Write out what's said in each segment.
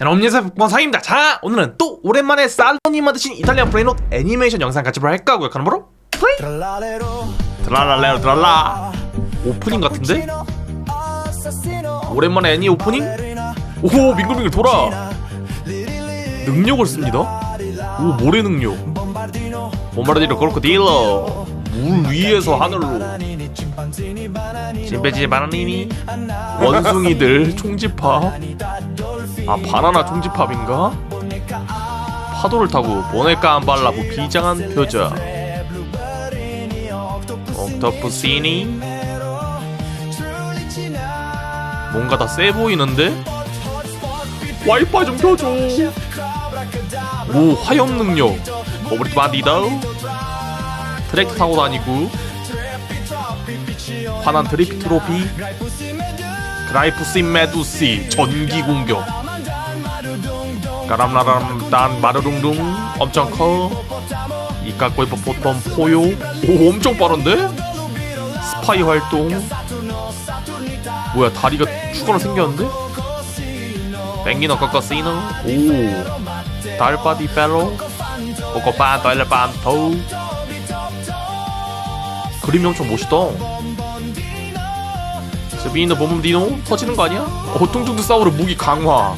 여러분 안녕하세요 북방사입니다. 자 오늘은 또 오랜만에 살로니 만드신 이탈리안 브레인롯 애니메이션 영상 같이 볼 할까 하고요? 그럼 바로 플레이! 드랄랄레로 드랄라. 오프닝 같은데? 오랜만에 애니 오프닝? 오 빙글빙글 돌아. 능력을 씁니다. 오 모래 능력. 봄바르디로 크로코딜러. 물 위에서 하늘로. 침팬지 바나니니. 원숭이들 총집합 아 바나나 총집합인가? 파도를 타고 모네카 안 발라보 비장한 표정 옥토프시니? 뭔가 다 세 보이는데? 와이파이 좀 켜줘. 오 화염 능력. 버블리 바디더 트랙터 타고 다니고. 화난 드리피 트로피. 그라이프시 메두시. 전기 공격 까람라람 딴 마르룽룽 엄청 커. 이까꼬이 보통 포요. 오 엄청 빠른데? 스파이 활동. 뭐야 다리가 추가로 생겼는데? 뱅기너 꺾어시노? 오. 달바디 펠로? 코코반 달레반토 그림이 엄청 멋있다. 스비너 보문디노? 터지는 거 아니야? 어 뚱뚱뚱 싸우러 무기 강화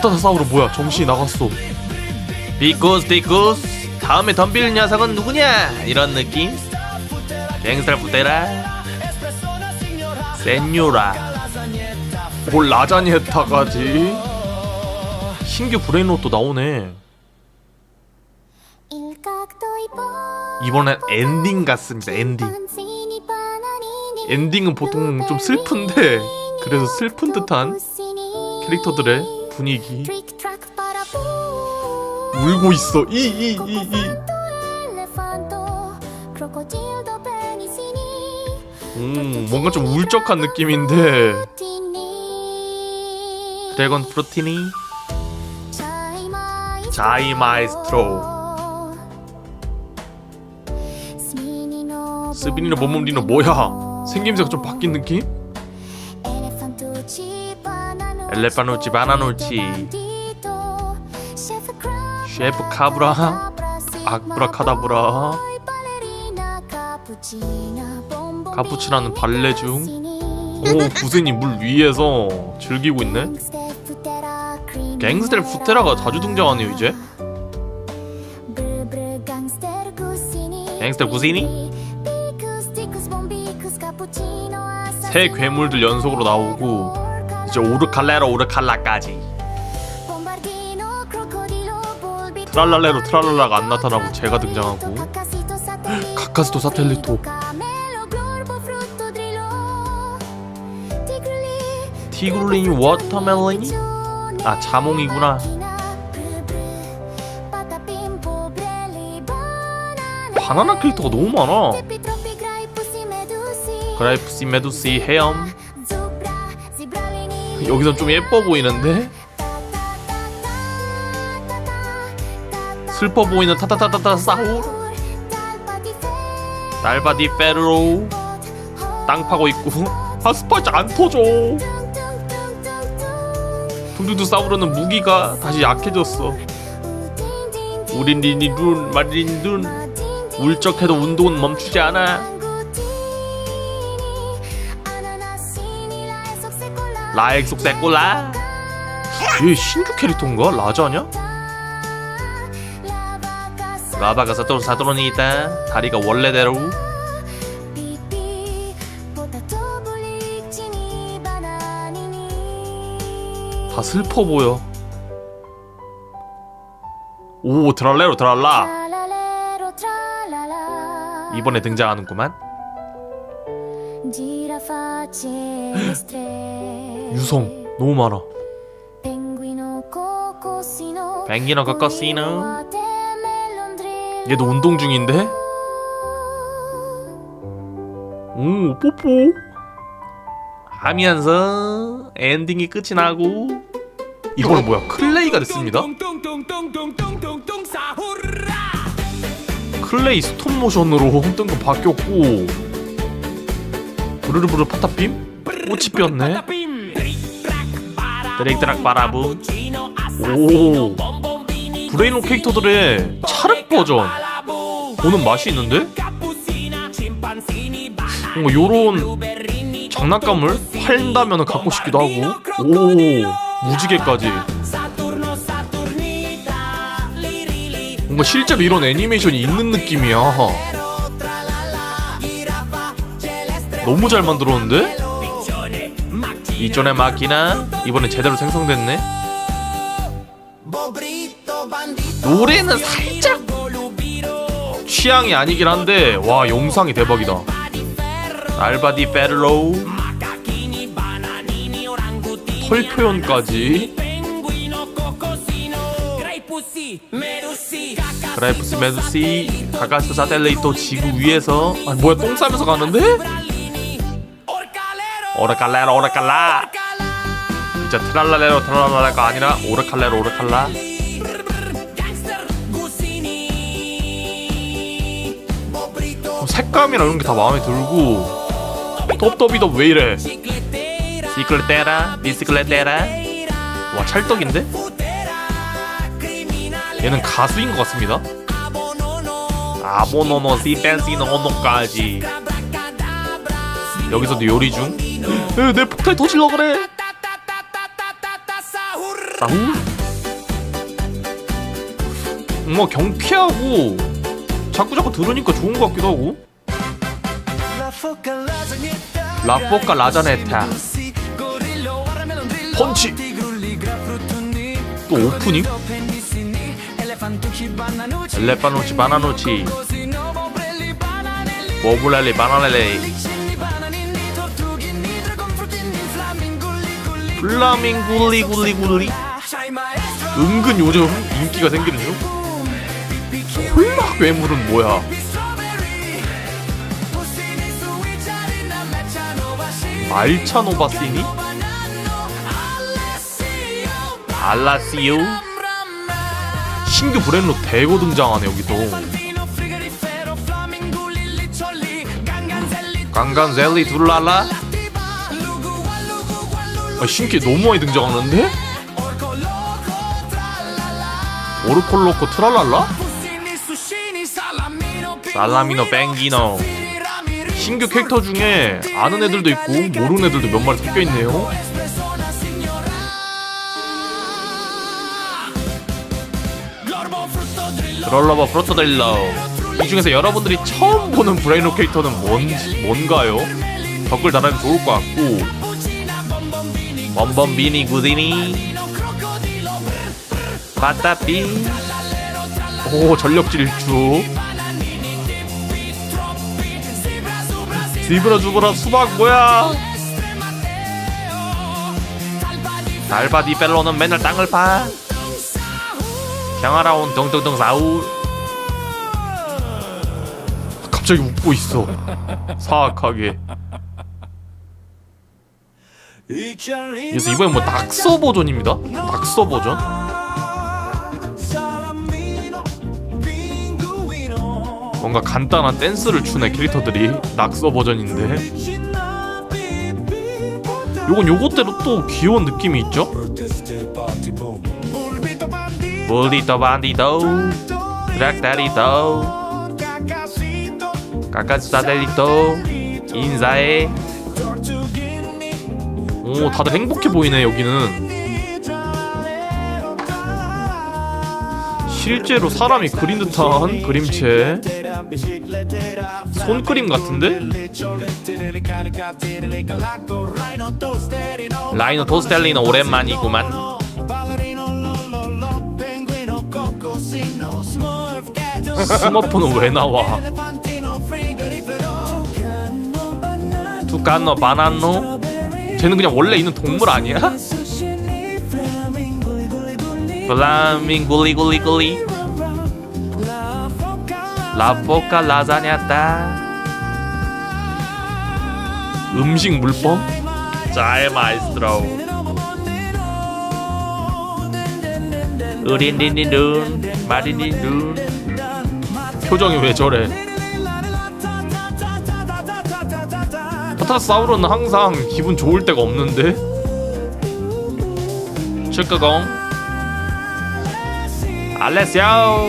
타타 싸우러 뭐야? 정신이 나갔어. 비쿠스 비쿠스. 다음에 덤빌 녀석은 누구냐? 이런 느낌? 갱스터 부테라. 센요라. 뭘 라자니에타까지? 신규 브레인롯도 나오네. 이번엔 엔딩 같습니다 엔딩. 엔딩은 보통 좀 슬픈데 그래서 슬픈 듯한 캐릭터들의 분위기. 울고 있어. 이 이 이 이. 음 뭔가 좀 울적한 느낌인데. 드래곤 프로티니 자이 마이스트로. 스비니노 모몸리노 뭐야? 생김새가 좀 바뀐 느낌? 엘레파노치 바나노치 셰프 카브라? 아브라카다브라? 카푸치나는 발레 중오 구세니 물 위에서 즐기고 있네. 갱스텔 푸테라가 자주 등장하네요 이제. 갱스텔 구세니? 새 괴물들 연속으로 나오고 이제 오르칼레로 오르칼라까지. 트랄랄레로 트랄랄라가 안 나타나고 제가 등장하고. 카카스토 사텔리토 티글린이 워터멜론이? 아 자몽이구나. 바나나 캐릭터가 너무 많아. 그라이프시 메두시 헤엄 여기선 좀 예뻐 보이는데? 슬퍼 보이는 타타타타타 싸우 날바디 페르로. 땅 파고 있고. 아 스파이트 안 터져. 둥둥둥 싸우려는 무기가 다시 약해졌어. 우린 리니 룬 마린 룬. 울적해도 운동은 멈추지 않아 라엑 속세꼴라? 얘 신규 캐릭터인가? 라자냐? 라바가 사토로 사토론이 있다. 다리가 원래대로. 다 슬퍼 보여. 오 드랄레로 드랄라. 이번에 등장하는구만 유성 너무 많아. 뱅기너 코코시노. 얘도 운동 중인데? 오 뽀뽀. 하면서 엔딩이 끝이 나고. 이거는 뭐야? 클레이가 됐습니다. 클레이 스톱 모션으로 뜬거 바뀌었고 부르르부르 파타빔? 꽃이 폈네. 드랙드락 바라부 오. 브레인로 캐릭터들의 차륵 버전. 보는 맛이 있는데? 뭔가 요런 장난감을 팔다면 갖고 싶기도 하고. 오. 무지개까지. 뭔가 실제로 이런 애니메이션이 있는 느낌이야 너무 잘 만들었는데? 이전에 마키나 이번엔 제대로 생성됐네? 노래는 살짝 취향이 아니긴 한데 와 영상이 대박이다. 알바디 페르로우 털 표현까지. 그라이프스 메두시 가가스 사텔레이토 지구 위에서. 아 뭐야 똥 싸면서 가는데? 오라칼레로 오라칼라. 진짜 트랄라레로 트랄라라가 아니라 오라칼레로 오라칼라. 색감이랑 이런 게 다 마음에 들고. 덥덥이덥 왜 이래? 시클레테라 비스클레테라. 와 찰떡인데? 얘는 가수인 것 같습니다. 아보노노 시펜시노노까지. 여기서도 요리 중 에, 내 폭탄 터질러 그래. 사후 뭐 경쾌하고. 자꾸 자꾸 들으니까 좋은 것 같기도 하고. 라포카 라자네타. 펀치. 또 오프닝? 엘레파노치 바나노치. 모블랄리 바나렐레 플라밍 굴리 굴리 굴리. 은근 요즘 인기가 생기는 중 홀락 괴물은 뭐야? 말차 노바시니? 알라시오? 신규 브랜드 대거 등장하네 여기도. 강간 젤리 둘랄라 아, 신기 너무 많이 등장하는데? 오르콜로코 트랄랄라? 살라미노 뱅기노 신규 캐릭터 중에 아는 애들도 있고 모르는 애들도 몇 마리 섞여 있네요. 드럴러버 프로토델러 이 중에서 여러분들이 처음 보는 브레인로 캐릭터는 뭔지 뭔가요? 댓글 달아주면 좋을 것 같고 범범비니 구디니. 바따삐. 오 전력 질주. 뒤브라 죽어라 수박 뭐야? 달바디 펠로는 맨날 땅을 파. 향하라온 덩덩덩 사울 갑자기 웃고 있어. 사악하게 그래서 이번엔 뭐 낙서 버전입니다. 낙서 버전? 뭔가 간단한 댄스를 추네 캐릭터들이 낙서 버전인데. 요건 요것대로 또 귀여운 느낌이 있죠? 볼디토 반디도 트락다리도 까까스타델리토 인사해 오 다들 행복해 보이네 여기는. 실제로 사람이 그린 듯한 그림체. 손그림 같은데? 라이노 토스텔리노 오랜만이구만. 스머프는 왜 나와? 투카노 바나노 쟤는 그냥 원래 있는 동물 아니야? 플라밍 굴리 굴리 굴리 라포카 라자냐다 음식 물범? 잘 마이스트로 으린린린룬 마린린룬. 표정이 왜 저래 포타사우르는 항상 기분 좋을 때가 없는데? 칠까공 알레스야오!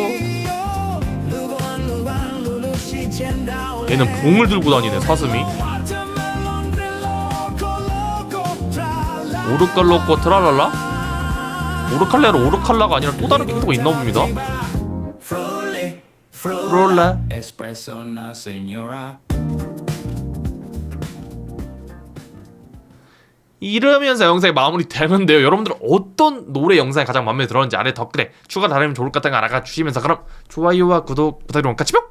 얘는 봉을 들고 다니네 사슴이. 오르칼로코 트랄랄라? 오르칼레로 오르칼라가 아니라 또 다른 킹도가 있나 봅니다. 롤라 이러면서 영상이 마무리 되는데요. 여러분들 어떤 노래 영상이 가장 마음에 들었는지 아래 댓글에 추가 다르면 좋을 것 같은 거 알아가 주시면서 그럼 좋아요와 구독 부탁드립니다. 같이 뿅